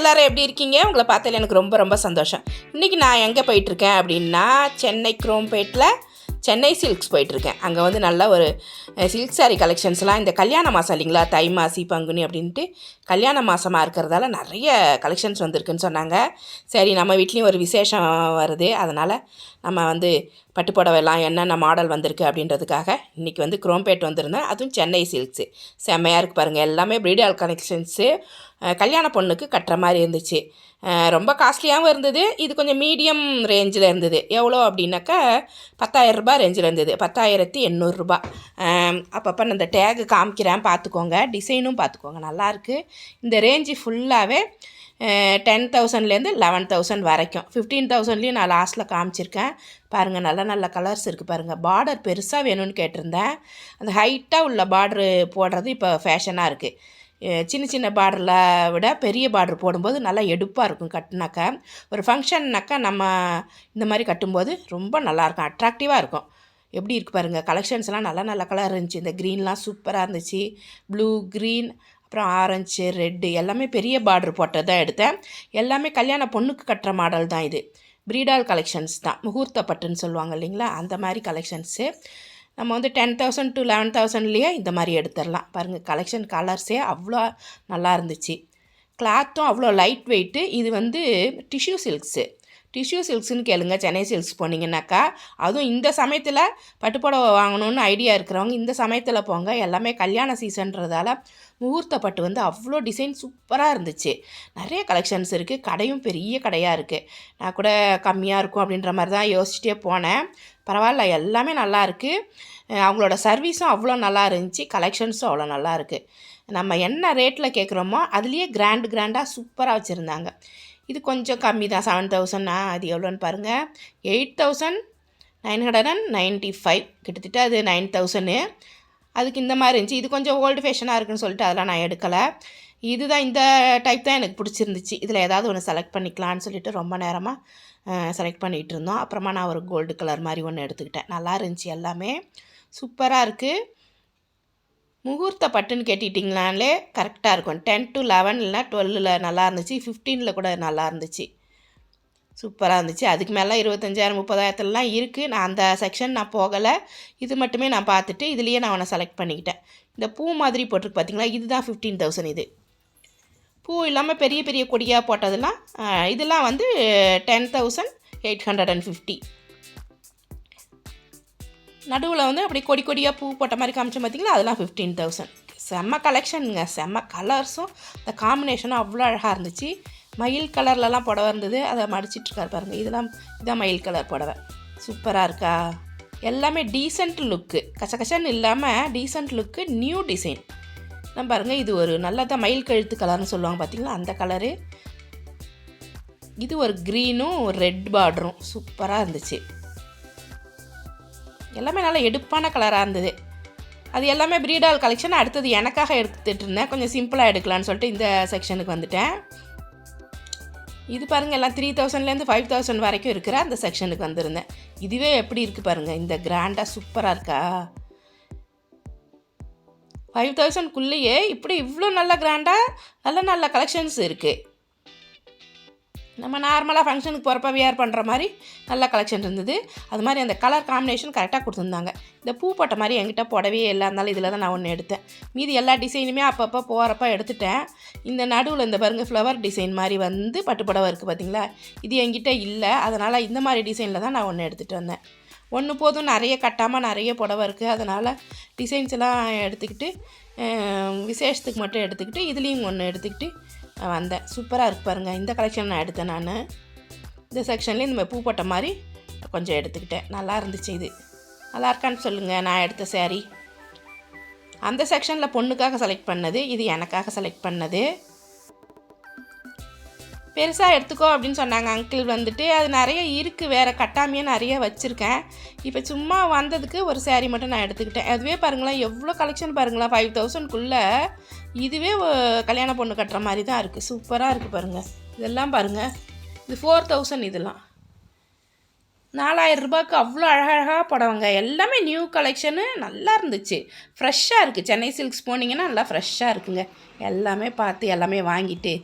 எல்லாரும் எப்படி இருக்கீங்க? உங்களை பார்த்தாலே எனக்கு ரொம்ப ரொம்ப சந்தோஷம். இன்றைக்கி நான் எங்கே போயிட்டுருக்கேன் அப்படின்னா சென்னை குரோம்பேட்டில் சென்னை சில்க்ஸ் போயிட்டுருக்கேன். அங்கே வந்து நல்ல ஒரு சில்க் சாரி கலெக்ஷன்ஸ்லாம் இந்த கல்யாண மாதம் இல்லைங்களா? தை மாசி பங்குனி அப்படின்ட்டு கல்யாண மாதமாக இருக்கிறதால நிறைய கலெக்ஷன்ஸ் வந்திருக்குன்னு சொன்னாங்க. சரி நம்ம வீட்லேயும் ஒரு விசேஷம் வருது. அதனால் நம்ம வந்து பட்டுப்புடவைலாம் என்னென்ன மாடல் வந்திருக்கு அப்படின்றதுக்காக இன்றைக்கி வந்து குரோம்பேட் வந்திருந்தேன் அதுவும் சென்னை சில்க்ஸு செம்மையாக இருக்குது பாருங்கள் எல்லாமே ப்ரீடால் கலெக்ஷன்ஸு கல்யாண பொண்ணுக்கு கட்டுற மாதிரி இருந்துச்சு. ரொம்ப காஸ்ட்லியாகவும் இருந்தது. இது கொஞ்சம் மீடியம் ரேஞ்சில் இருந்தது. எவ்வளோ அப்படின்னாக்கா பத்தாயிரம் ரூபாய் ரேஞ்சில் இருந்தது. பத்தாயிரத்தி எண்ணூறுரூபா அப்பப்போ நான் இந்த டேகு காமிக்கிறேன். பார்த்துக்கோங்க. டிசைனும் பார்த்துக்கோங்க. நல்லாயிருக்கு இந்த ரேஞ்சு ஃபுல்லாகவே டென் தௌசண்ட்லேருந்து லெவன் தௌசண்ட் வரைக்கும். ஃபிஃப்டீன் தௌசண்ட்லேயும் நான் லாஸ்ட்டில் காமிச்சிருக்கேன். பாருங்கள் நல்ல நல்ல கலர்ஸ் இருக்குது பாருங்கள் பார்டர் பெருசாக வேணும்னு கேட்டிருந்தேன். அந்த ஹைட்டாக உள்ள பார்டரு போடுறது இப்போ ஃபேஷனாக இருக்குது சின்ன சின்ன பார்டரில் விட பெரிய பார்டர் போடும்போது நல்லா எடுப்பாக இருக்கும் கட்டினாக்கா. ஒரு ஃபங்க்ஷன்னாக்கா நம்ம இந்த மாதிரி கட்டும்போது ரொம்ப நல்லாயிருக்கும் அட்ராக்டிவாக இருக்கும். எப்படி இருக்குது பாருங்கள் கலெக்ஷன்ஸ்லாம் நல்ல நல்ல கலர் இருந்துச்சு. இந்த க்ரீன்லாம் சூப்பராக இருந்துச்சு. ப்ளூ க்ரீன் அப்புறம் ஆரஞ்சு ரெட்டு எல்லாமே பெரிய பார்டர் போட்டது தான் எடுத்தேன். எல்லாமே கல்யாண பொண்ணுக்கு கட்டுற மாடல் தான் இது. ப்ரீடால் கலெக்ஷன்ஸ் தான். முகூர்த்த பட்டுன்னு சொல்லுவாங்க இல்லைங்களா? அந்த மாதிரி கலெக்ஷன்ஸு நம்ம வந்து டென் தௌசண்ட் டு லெவன் தௌசண்ட்லேயே இந்த மாதிரி எடுத்துடலாம். பாருங்கள் கலெக்ஷன் கலர்ஸே அவ்வளோ நல்லா இருந்துச்சு. கிளாத்தும் அவ்வளோ லைட் வெயிட்டு இது வந்து டிஷ்யூ சில்க்ஸு டிஷ்யூ சில்க்ஸ்னு கேளுங்க. சென்னை சில்க்ஸ் போனீங்கன்னாக்கா அதுவும் இந்த சமயத்தில் பட்டுப்புடவை வாங்கணும்னு ஐடியா இருக்கிறவங்க இந்த சமயத்தில் போங்க. எல்லாமே கல்யாண சீசன்றதால முகூர்த்த பட்டு வந்து அவ்வளோ டிசைன் சூப்பராக இருந்துச்சு. நிறைய கலெக்ஷன்ஸ் இருக்குது கடையும் பெரிய கடையாக இருக்குது நான் கூட கம்மியாக இருக்கும் அப்படின்ற மாதிரி தான் யோசிச்சுட்டே போனேன். பரவாயில்ல எல்லாமே நல்லா இருக்குது அவங்களோட சர்வீஸும் அவ்வளோ நல்லா இருந்துச்சு. கலெக்ஷன்ஸும் அவ்வளோ நல்லா இருக்குது நம்ம என்ன ரேட்டில் கேட்குறோமோ அதுலேயே கிராண்ட் கிராண்டாக சூப்பராக வச்சுருந்தாங்க. இது கொஞ்சம் கம்மி தான். செவன் தௌசண்ட்னா அது எவ்வளோன்னு பாருங்கள் eight thousand nine hundred and ninety five கிட்டத்தட்ட அது நைன் தௌசண்ட் அதுக்கு இந்த மாதிரி இருந்துச்சு. இது கொஞ்சம் ஓல்டு ஃபேஷனாக இருக்குன்னு சொல்லிட்டு அதெல்லாம் நான் எடுக்கலை. இதுதான் இந்த டைப் தான் எனக்கு பிடிச்சிருந்துச்சு. இதில் ஏதாவது ஒன்று செலக்ட் பண்ணிக்கலான்னு சொல்லிட்டு ரொம்ப நேரமாக செலக்ட் பண்ணிகிட்டு இருந்தோம். அப்புறமா நான் ஒரு கோல்டு கலர் மாதிரி ஒன்று எடுத்துக்கிட்டேன். நல்லா இருந்துச்சு எல்லாமே. சூப்பராக இருக்குது முகூர்த்த பட்டுன்னு கேட்டுட்டிங்கனாலே கரெக்டாக இருக்கும். டென் டு லெவன் இல்லைனா டுவெல்லில் நல்லா இருந்துச்சு. ஃபிஃப்டீனில் கூட நல்லா இருந்துச்சு. சூப்பராக இருந்துச்சு. அதுக்கு மேலே இருபத்தஞ்சாயிரம் முப்பதாயிரத்துலலாம் இருக்குது நான் அந்த செக்ஷன் நான் போகலை. இது மட்டுமே நான் பார்த்துட்டு இதுலேயே நான் அவனை செலக்ட் பண்ணிக்கிட்டேன். இந்த பூ மாதிரி போட்டிருக்கு பார்த்தீங்களா இதுதான் ஃபிஃப்டீன் தௌசண்ட் இது. பூ இல்லாமல் பெரிய பெரிய கொடியாக போட்டதெல்லாம் இதெல்லாம் வந்து ten thousand eight hundred and fifty நடுவில் வந்து அப்படி கொடி கொடியாக பூ போட்ட மாதிரி காமிச்சோம் பார்த்தீங்களா அதெல்லாம் ஃபிஃப்டீன் தௌசண்ட் செம்ம கலெக்ஷனுங்க செம்ம கலர்ஸும் இந்த காம்பினேஷனும் அவ்வளோ அழகாக இருந்துச்சு. மயில் கலர்லலாம் புடவை இருந்தது. அதை மடிச்சிட்ருக்கார் பாருங்கள் இதெல்லாம் இதான் மயில் கலர் புடவை. சூப்பராக இருக்கா? எல்லாமே டீசெண்ட் லுக்கு கசகசன்னு இல்லாமல் டீசெண்ட் லுக்கு நியூ டிசைன் நம்ம பாருங்கள் இது ஒரு நல்லதான் மயில் கழுத்து கலர்னு சொல்லுவாங்க பார்த்தீங்களா அந்த கலரு இது ஒரு க்ரீனும் ஒரு ரெட் பார்டரும் சூப்பராக இருந்துச்சு. எல்லாமே நல்லா எடுப்பான கலராக இருந்தது. அது எல்லாமே ப்ரீடால் கலெக்ஷன் அடுத்தது எனக்காக எடுத்துகிட்டு இருந்தேன். கொஞ்சம் சிம்பிளாக எடுக்கலான்னு சொல்லிட்டு இந்த செக்ஷனுக்கு வந்துட்டேன். இது பாருங்கள் எல்லாம் த்ரீ தௌசண்ட்லேருந்து ஃபைவ் தௌசண்ட் வரைக்கும் இருக்கிற அந்த செக்ஷனுக்கு வந்திருந்தேன். இதுவே எப்படி இருக்குது பாருங்கள் இந்த கிராண்டாக சூப்பராக இருக்கா? ஃபைவ் தௌசண்ட்குள்ளேயே இப்படி இவ்வளோ நல்ல கிராண்டாக நல்ல நல்ல கலெக்ஷன்ஸ் இருக்குது நம்ம நார்மலாக ஃபங்க்ஷனுக்கு போகிறப்ப வியர் பண்ணுற மாதிரி நல்ல கலெக்ஷன் இருந்தது. அது மாதிரி அந்த கலர் காம்பினேஷன் கரெக்டாக கொடுத்துருந்தாங்க. இந்த பூ போட்ட மாதிரி என்கிட்ட புடவையே இல்லை இருந்தாலும் இதில் தான் நான் ஒன்று எடுத்தேன். மீதி எல்லா டிசைனுமே அப்பப்போ போகிறப்ப எடுத்துட்டேன். இந்த நடுவில் இந்த பாருங்கள் ஃப்ளவர் டிசைன் மாதிரி வந்து பட்டு புடவை இருக்குது பார்த்தீங்களா இது என்கிட்ட இல்லை அதனால் இந்த மாதிரி டிசைனில் தான் நான் ஒன்று எடுத்துகிட்டு வந்தேன். ஒன்று போதும் நிறைய கட்டாமல் நிறைய புடவை இருக்குது அதனால் டிசைன்ஸ் எல்லாம் எடுத்துக்கிட்டு விசேஷத்துக்கு மட்டும் எடுத்துக்கிட்டு இதுலேயும் ஒன்று எடுத்துக்கிட்டு வந்தேன். சூப்பராக இருக்கு பாருங்கள் இந்த கலெக்ஷன் நான் எடுத்தேன் நான். இந்த செக்ஷன்லேயும் இந்த மாதிரி பூ போட்ட மாதிரி கொஞ்சம் எடுத்துக்கிட்டேன். நல்லா இருந்துச்சு இது. நல்லா இருக்கான்னு சொல்லுங்கள் நான் எடுத்த சேரீ அந்த செக்ஷனில் பொண்ணுக்காக செலக்ட் பண்ணது. இது எனக்காக செலக்ட் பண்ணது. பெருசாக எடுத்துக்கோ அப்படின்னு சொன்னாங்க. அங்கிள் வந்துட்டு அது நிறைய இருக்குது வேறு கட்டாமையே நிறைய வச்சுருக்கேன். இப்போ சும்மா வந்ததுக்கு ஒரு சேரீ மட்டும் நான் எடுத்துக்கிட்டேன். அதுவே பாருங்களேன் எவ்வளோ கலெக்ஷன் பாருங்களேன். ஃபைவ் தௌசண்ட்குள்ளே இதுவே கல்யாண பொண்ணு கட்டுற மாதிரி தான் இருக்குது சூப்பராக இருக்குது பாருங்கள் இதெல்லாம் பாருங்கள் இது ஃபோர் தௌசண்ட் இதெல்லாம். நாலாயிரம் ரூபாய்க்கு அவ்வளோ அழகழகாக புடவைங்க எல்லாமே நியூ கலெக்ஷனு நல்லா இருந்துச்சு. ஃப்ரெஷ்ஷாக இருக்குது சென்னை சில்க்ஸ் போனீங்கன்னா நல்லா ஃப்ரெஷ்ஷாக இருக்குங்க. எல்லாமே பார்த்து எல்லாமே வாங்கிட்டு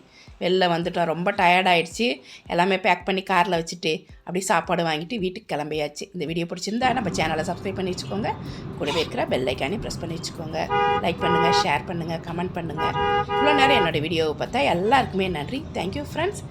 வெளில வந்துட்டோம். ரொம்ப டயர்டாயிடுச்சு எல்லாமே பேக் பண்ணி காரில் வச்சுட்டு அப்படியே சாப்பாடு வாங்கிட்டு வீட்டுக்கு கிளம்பியாச்சு. இந்த வீடியோ பிடிச்சிருந்தா நம்ம சேனலை சப்ஸ்கிரைப் பண்ணி வச்சுக்கோங்க. கூடவே இருக்கிற பெல்லைக்கானே ப்ரெஸ் பண்ணி வச்சுக்கோங்க. லைக் பண்ணுங்கள் ஷேர் பண்ணுங்கள் கமெண்ட் பண்ணுங்கள் இவ்வளோ நேரம் என்னோடய வீடியோவை பார்த்தா எல்லாருக்குமே நன்றி. Thank you friends